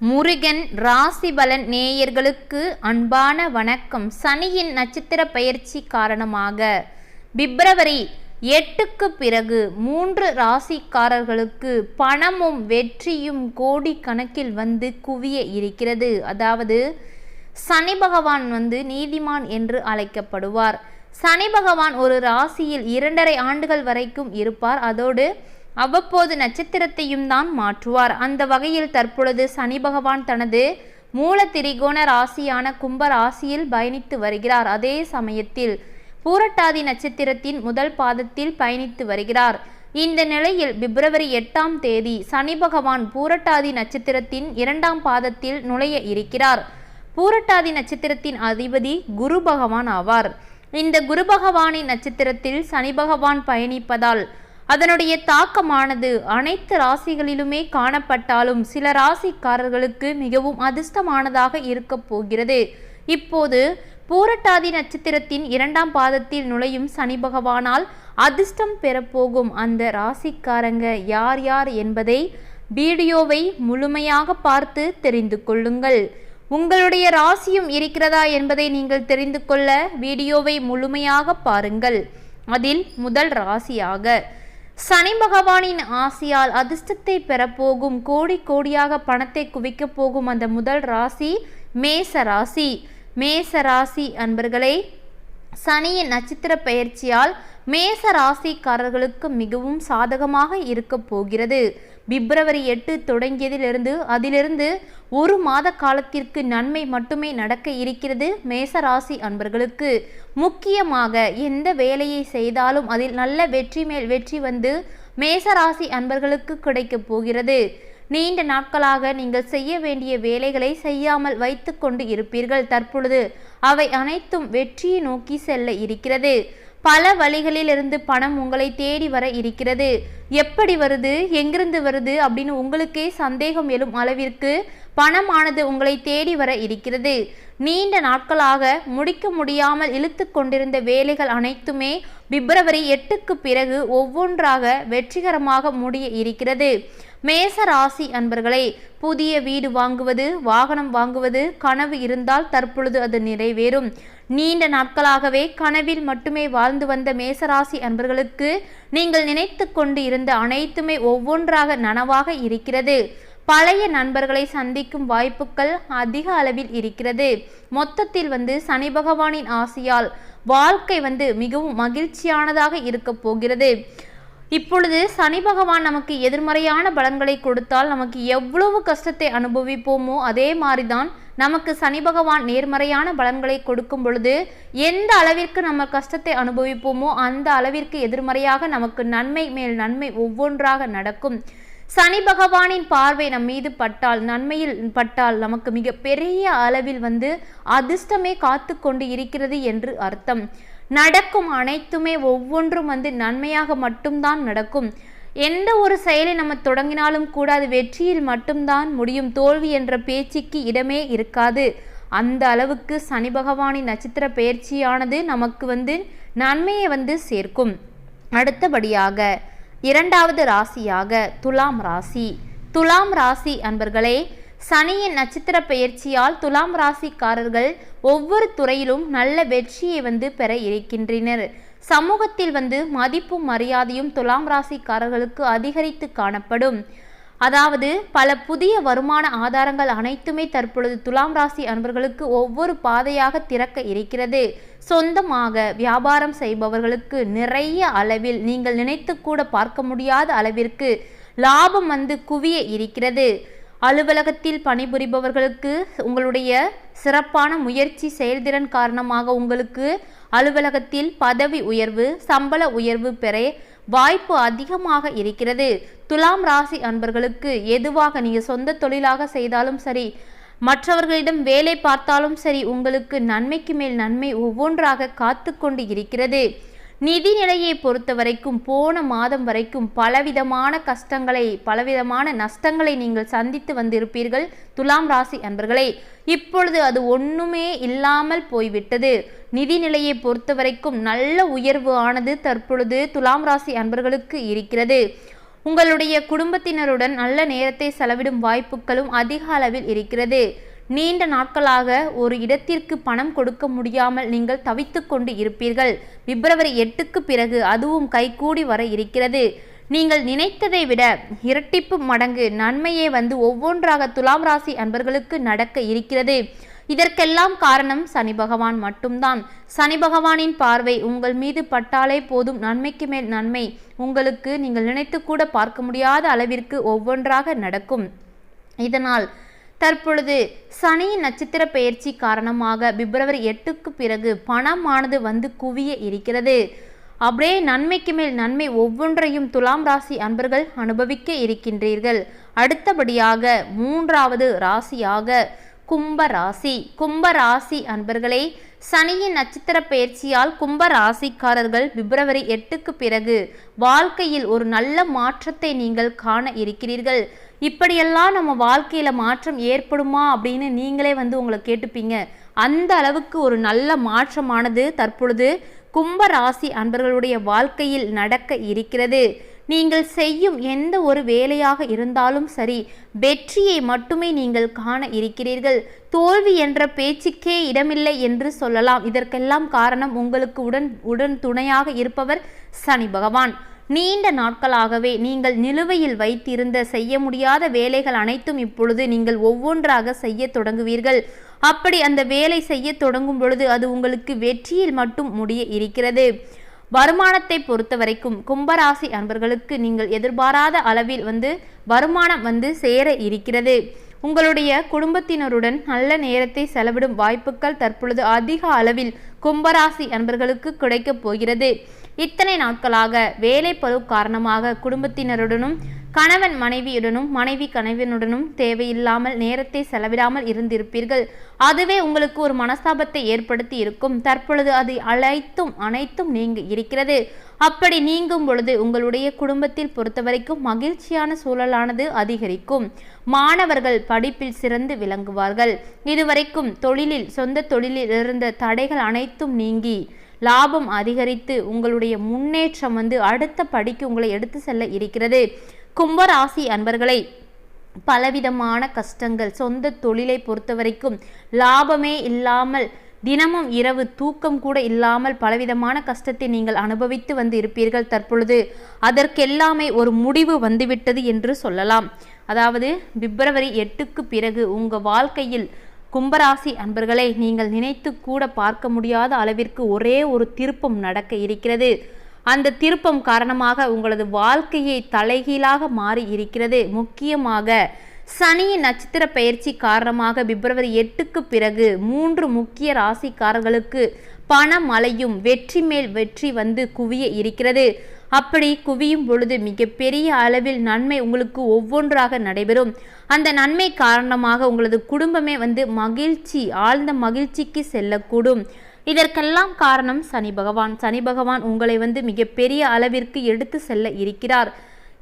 முருகன் ராசிபலன் நேயர்களுக்கு அன்பான வணக்கம். சனியின் நட்சத்திர பயிற்சி காரணமாக பிப்ரவரி எட்டுக்கு பிறகு மூன்று ராசிக்காரர்களுக்கு பணமும் வெற்றியும் கோடி கணக்கில் வந்து குவிய இருக்கிறது. அதாவது சனி பகவான் வந்து நீதிமான் என்று அழைக்கப்படுவார். சனி பகவான் ஒரு ராசியில் இரண்டரை ஆண்டுகள் வரைக்கும் இருப்பார். அதோடு அவ்வப்போது நட்சத்திரத்தையும் தான் மாற்றுவார். அந்த வகையில் தற்பொழுது சனி பகவான் தனது மூல திரிகோண ராசியான கும்ப ராசியில் பயணித்து வருகிறார். அதே சமயத்தில் பூரட்டாதி நட்சத்திரத்தின் முதல் பாதத்தில் பயணித்து வருகிறார். இந்த நிலையில் பிப்ரவரி எட்டாம் தேதி சனி பகவான் பூரட்டாதி நட்சத்திரத்தின் இரண்டாம் பாதத்தில் நுழைய இருக்கிறார். பூரட்டாதி நட்சத்திரத்தின் அதிபதி குரு பகவான் ஆவார். இந்த குரு பகவானின் நட்சத்திரத்தில் சனி பகவான் பயணிப்பதால் அதனுடைய தாக்கமானது அனைத்து ராசிகளிலுமே காணப்பட்டாலும் சில ராசிக்காரர்களுக்கு மிகவும் அதிர்ஷ்டமானதாக இருக்கப் போகிறது. இப்போது பூரட்டாதி நட்சத்திரத்தின் இரண்டாம் பாதத்தில் நுழையும் சனி பகவானால் அதிர்ஷ்டம் பெறப்போகும் அந்த ராசிக்காரங்க யார் யார் என்பதை வீடியோவை முழுமையாக பார்த்து தெரிந்து கொள்ளுங்கள். உங்களுடைய ராசியும் இருக்கிறதா என்பதை நீங்கள் தெரிந்து கொள்ள வீடியோவை முழுமையாக பாருங்கள். அதில் முதல் ராசியாக சனி பகவானின் ஆசியால் அதிர்ஷ்டத்தை பெறப்போகும் கோடி கோடியாக பணத்தை குவிக்கப் போகும் அந்த முதல் ராசி மேச ராசி. மேச ராசி அன்பர்களே சனியின் நட்சத்திர பெயர்ச்சியால் மேச ராசிக்காரர்களுக்கு மிகவும் சாதகமாக இருக்கப் போகிறது. பிப்ரவரி எட்டு தொடங்கியதிலிருந்து அதிலிருந்து ஒரு மாத காலத்திற்கு நன்மை மட்டுமே நடக்க இருக்கிறது மேசராசி அன்பர்களுக்கு. முக்கியமாக எந்த வேலையை செய்தாலும் அதில் நல்ல வெற்றி மேல் வெற்றி வந்து மேசராசி அன்பர்களுக்கு கிடைக்கப் போகிறது. நீண்ட நாட்களாக நீங்கள் செய்ய வேண்டிய வேலைகளை செய்யாமல் வைத்து கொண்டு இருப்பீர்கள். தற்பொழுது அவை அனைத்தும் வெற்றியை நோக்கி செல்ல இருக்கிறது. பல வழிகளிலிருந்து பணம் உங்களை தேடி வர இருக்கிறது. எப்படி வருது? எங்கிருந்து வருது? அப்படின்னு உங்களுக்கே சந்தேகம் எழும் அளவிற்கு பணமானது உங்களை தேடி வர இருக்கிறது. நீண்ட நாட்களாக முடிக்க முடியாமல் இழுத்து கொண்டிருந்த வேலைகள் அனைத்துமே பிப்ரவரி எட்டுக்கு பிறகு ஒவ்வொன்றாக வெற்றிகரமாக முடிய இருக்கிறது. மேச ராசி அன்பர்களே புதிய வீடு வாங்குவது வாகனம் வாங்குவது கனவு இருந்தால் தற்பொழுது அது நிறைவேறும். நீண்ட நாட்களாகவே கனவில் மட்டுமே வாழ்ந்து வந்த மேசராசி அன்பர்களுக்கு நீங்கள் நினைத்து கொண்டு இருந்த அனைத்துமே ஒவ்வொன்றாக நனவாக இருக்கிறது. பழைய நண்பர்களை சந்திக்கும் வாய்ப்புகள் அதிக அளவில் இருக்கிறது. மொத்தத்தில் வந்து சனி பகவானின் ஆசையால் வாழ்க்கை வந்து மிகவும் மகிழ்ச்சியானதாக இருக்க போகிறது. இப்பொழுது சனி பகவான் நமக்கு எதிர்மறையான பலன்களை கொடுத்தால் நமக்கு எவ்வளவு கஷ்டத்தை அனுபவிப்போமோ அதே மாதிரிதான் நமக்கு சனி பகவான் நேர்மறையான பலன்களை கொடுக்கும் பொழுது எந்த அளவிற்கு நம்ம கஷ்டத்தை அனுபவிப்போமோ அந்த அளவிற்கு எதிர்மறையாக நமக்கு நன்மை மேல் நன்மை ஒவ்வொன்றாக நடக்கும். சனி பகவானின் பார்வை நம் மீது பட்டால் நன்மையில் பட்டால் நமக்கு மிக பெரிய அளவில் வந்து அதிர்ஷ்டமே காத்து கொண்டு இருக்கிறது என்று அர்த்தம். நடக்கும் அனைத்துமே ஒவ்வொன்றும் வந்து நன்மையாக மட்டும்தான் நடக்கும். எந்த ஒரு செயலை நம்ம தொடங்கினாலும் கூட அது வெற்றியில் மட்டும்தான் முடியும். தோல்வி என்ற பேச்சுக்கு இடமே இருக்காது. அந்த அளவுக்கு சனி பகவானின் நட்சத்திர பயிற்சியானது நமக்கு வந்து நன்மையை வந்து சேர்க்கும். அடுத்தபடியாக இரண்டாவது ராசியாக துலாம் ராசி. துலாம் ராசி அன்பர்களே சனியின் நட்சத்திர பெயர்ச்சியால் துலாம் ராசிக்காரர்கள் ஒவ்வொரு துறையிலும் நல்ல வெற்றியை வந்து பெற இருக்கின்றனர். சமூகத்தில் வந்து மதிப்பும் மரியாதையும் துலாம் ராசிக்காரர்களுக்கு அதிகரித்து காணப்படும். அதாவது பல புதிய வருமான ஆதாரங்கள் அனைத்துமே தற்பொழுது துலாம் ராசி அன்பர்களுக்கு ஒவ்வொரு பாதையாக திறக்க இருக்கிறது. சொந்தமாக வியாபாரம் செய்பவர்களுக்கு நிறைய அளவில் நீங்கள் நினைத்து கூட பார்க்க முடியாத அளவிற்கு லாபம் வந்து குவிய இருக்கிறது. அலுவலகத்தில் பணிபுரிபவர்களுக்கு உங்களுடைய சிறப்பான முயற்சி செயல்திறன் காரணமாக உங்களுக்கு அலுவலகத்தில் பதவி உயர்வு சம்பள உயர்வு பெற வாய்ப்பு அதிகமாக இருக்கிறது. துலாம் ராசி அன்பர்களுக்கு எதுவாக நீங்கள் சொந்த தொழிலாக செய்தாலும் சரி மற்றவர்களிடம் வேலை பார்த்தாலும் சரி உங்களுக்கு நன்மைக்கு மேல் நன்மை ஒவ்வொன்றாக காத்து கொண்டு இருக்கிறது. நிதி நிலையை பொறுத்த வரைக்கும் போன மாதம் வரைக்கும் பலவிதமான கஷ்டங்களை பலவிதமான நஷ்டங்களை நீங்கள் சந்தித்து வந்திருப்பீர்கள் துலாம் ராசி அன்பர்களே. இப்பொழுது அது ஒன்றுமே இல்லாமல் போய்விட்டது. நிதி நிலையை பொறுத்த வரைக்கும் நல்ல உயர்வு ஆனது தற்பொழுது துலாம் ராசி அன்பர்களுக்கு இருக்கிறது. உங்களுடைய குடும்பத்தினருடன் நல்ல நேரத்தை செலவிடும் வாய்ப்புகளும் அதிக அளவில் இருக்கிறது. நீண்ட நாட்களாக ஒரு இடத்திற்கு பணம் கொடுக்க முடியாமல் நீங்கள் தவித்து கொண்டு இருப்பீர்கள். பிப்ரவரி எட்டுக்கு பிறகு அதுவும் கைகூடி வர இருக்கிறது. நீங்கள் நினைத்ததை விட இரட்டிப்பு மடங்கு நன்மையே வந்து ஒவ்வொன்றாக துலாம் ராசி அன்பர்களுக்கு நடக்க இருக்கிறது. இதற்கெல்லாம் காரணம் சனி பகவான் மட்டும்தான். சனி பகவானின் பார்வை உங்கள் மீது பட்டாலே போதும். நன்மைக்கு மேல் நன்மை உங்களுக்கு நீங்கள் நினைத்து கூட பார்க்க முடியாத அளவிற்கு ஒவ்வொன்றாக நடக்கும். இதனால் தற்பொழுது சனியின் நட்சத்திர பெயர்ச்சி காரணமாக பிப்ரவரி எட்டுக்கு பிறகு பணமானது வந்து குவிய இருக்கிறது. அப்படியே நன்மைக்கு மேல் நன்மை ஒவ்வொன்றையும் துலாம் ராசி அன்பர்கள் அனுபவிக்க இருக்கின்றீர்கள். அடுத்தபடியாக மூன்றாவது ராசியாக கும்ப ராசி. கும்ப ராசி அன்பர்களே சனியின் நட்சத்திர பயிற்சியால் கும்ப ராசிக்காரர்கள் பிப்ரவரி எட்டுக்கு பிறகு வாழ்க்கையில் ஒரு நல்ல மாற்றத்தை நீங்கள் காண இருக்கிறீர்கள். இப்படியெல்லாம் நம்ம வாழ்க்கையில் மாற்றம் ஏற்படுமா அப்படின்னு நீங்களே வந்து உங்களை கேட்டுப்பீங்க. அந்த அளவுக்கு ஒரு நல்ல மாற்றமானது தற்பொழுது கும்ப ராசி அன்பர்களுடைய வாழ்க்கையில் நடக்க இருக்கிறது. நீங்கள் செய்யும் எந்த ஒரு வேலையாக இருந்தாலும் சரி வெற்றியை மட்டுமே நீங்கள் காண இருக்கிறீர்கள். தோல்வி என்ற பேச்சுக்கே இடமில்லை என்று சொல்லலாம். இதற்கெல்லாம் காரணம் உங்களுக்கு உடன் உடன் துணையாக இருப்பவர் சனி பகவான். நீண்ட நாட்களாகவே நீங்கள் நிலுவையில் வைத்திருந்த செய்ய முடியாத வேலைகள் அனைத்தும் இப்பொழுது நீங்கள் ஒவ்வொன்றாக செய்ய தொடங்குவீர்கள். அப்படி அந்த வேலை செய்ய தொடங்கும் பொழுது அது உங்களுக்கு வெற்றியில் மட்டும் முடிய இருக்கிறது. வருமானத்தை பொறுத்த வரைக்கும் கும்பராசி அன்பர்களுக்கு நீங்கள் எதிர்பாராத அளவில் வந்து வருமானம் வந்து சேர இருக்கிறது. உங்களுடைய குடும்பத்தினருடன் நல்ல நேரத்தை செலவிடும் வாய்ப்புகள் தற்பொழுது அதிக அளவில் கும்பராசி அன்பர்களுக்கு கிடைக்கப் போகிறது. இத்தனை நாட்களாக வேலை பழு காரணமாக குடும்பத்தினருடனும் கணவன் மனைவியுடனும் மனைவி கணவனுடனும் தேவையில்லாமல் நேரத்தை செலவிடாமல் இருந்திருப்பீர்கள். அதுவே உங்களுக்கு ஒரு மனஸ்தாபத்தை ஏற்படுத்தி இருக்கும். தற்பொழுது அது அனைத்தும் அனைத்தும் நீங்க இருக்கிறது. அப்படி நீங்கும் பொழுது உங்களுடைய குடும்பத்தில் பொறுத்தவரைக்கும் மகிழ்ச்சியான சூழலானது அதிகரிக்கும். மாணவர்கள் படிப்பில் சிறந்து விளங்குவார்கள். இதுவரைக்கும் தொழிலில் சொந்த தொழிலில் இருந்த தடைகள் அனைத்தும் நீங்கி லாபம் அதிகரித்து உங்களுடைய முன்னேற்றம் வந்து அடுத்த படிக்கு உங்களை எடுத்து செல்ல இருக்கிறது. கும்பராசி அன்பர்களை பலவிதமான கஷ்டங்கள் சொந்த தொழிலை பொறுத்த வரைக்கும் லாபமே இல்லாமல் தினமும் இரவு தூக்கம் கூட இல்லாமல் பலவிதமான கஷ்டத்தை நீங்கள் அனுபவித்து வந்து இருப்பீர்கள் தற்பொழுது. அதற்கெல்லாமே ஒரு முடிவு வந்துவிட்டது என்று சொல்லலாம். அதாவது பிப்ரவரி எட்டுக்கு பிறகு உங்கள் வாழ்க்கையில் கும்பராசி அன்பர்களை நீங்கள் நினைத்து கூட பார்க்க முடியாத அளவிற்கு ஒரே ஒரு திருப்பம் நடக்க இருக்கிறது. அந்த திருப்பம் காரணமாக உங்களது வாழ்க்கையை தலைகீழாக மாறி இருக்கிறது. முக்கியமாக சனியின் நட்சத்திர பயிற்சி காரணமாக பிப்ரவரி எட்டுக்கு பிறகு மூன்று முக்கிய ராசிக்காரர்களுக்கு பணமழையும் வெற்றி மேல் வெற்றி வந்து குவிய இருக்கிறது. அப்படி குவியும் பொழுது மிகப்பெரிய அளவில் நன்மை உங்களுக்கு ஒவ்வொன்றாக நடைபெறும். அந்த நன்மை காரணமாக உங்களது குடும்பமே வந்து மகிழ்ச்சி ஆழ்ந்த மகிழ்ச்சிக்கு செல்லக்கூடும். இதற்கெல்லாம் காரணம் சனி பகவான். சனி பகவான் உங்களை வந்து மிகப்பெரிய அளவிற்கு எடுத்து செல்ல இருக்கிறார்.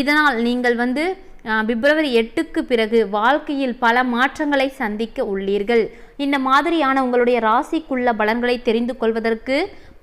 இதனால் நீங்கள் வந்து பிப்ரவரி எட்டுக்கு பிறகு வாழ்க்கையில் பல மாற்றங்களை சந்திக்க உள்ளீர்கள். இந்த மாதிரியான உங்களுடைய ராசிக்குள்ள பலன்களை தெரிந்து கொள்வதற்கு